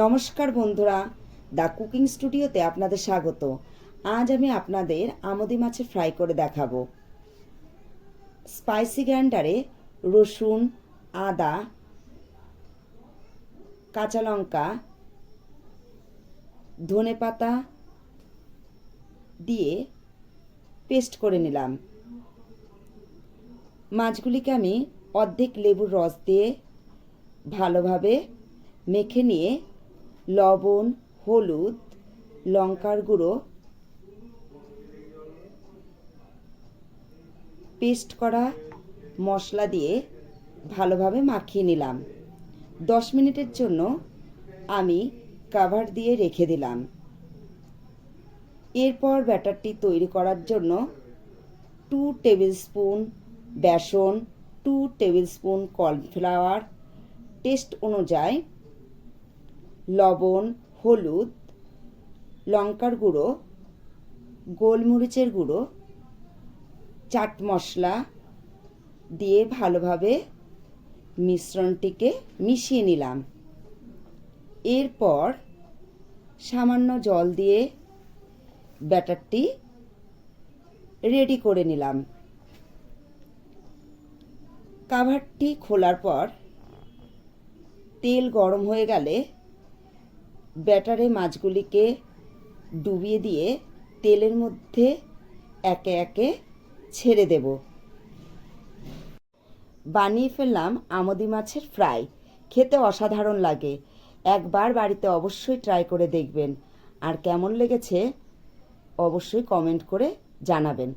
নমস্কার বন্ধুরা, the cooking স্টুডিওতে আপনাদের স্বাগত। আজ আমি আপনাদের আমদি মাছের ফ্রাই করে দেখাবো। স্পাইসি গ্রাইন্ডারে রসুন, আদা, কাঁচা লঙ্কা, ধনে পাতা দিয়ে পেস্ট করে নিলাম। মাছগুলিকে আমি অর্ধেক লেবুর রস দিয়ে ভালোভাবে মেখে নিয়ে লবণ, হলুদ, লঙ্কার গুঁড়ো পেস্ট করা মশলা দিয়ে ভালোভাবে মাখিয়ে নিলাম। দশ মিনিটের জন্য আমি কাভার দিয়ে রেখে দিলাম। এরপর ব্যাটারটি তৈরি করার জন্য টু টেবিল স্পুন বেসন two tablespoon cornflour taste অনুযায়ী লবণ, হলুদ, লঙ্কার গুঁড়ো, গোলমরিচের গুঁড়ো, চাট মশলা দিয়ে ভালোভাবে মিশ্রণটিকে মিশিয়ে নিলাম। এরপর সামান্য জল দিয়ে ব্যাটারটি রেডি করে নিলাম। কাভারটি খোলার পর তেল গরম হয়ে গেলে ব্যাটারে মাছগুলিকে ডুবিয়ে দিয়ে তেলের মধ্যে একে একে ছেড়ে দেব। বানিয়ে ফেললাম আমদি মাছের ফ্রাই। খেতে অসাধারণ লাগে। একবার বাড়িতে অবশ্যই ট্রাই করে দেখবেন। আর কেমন লেগেছে অবশ্যই কমেন্ট করে জানাবেন।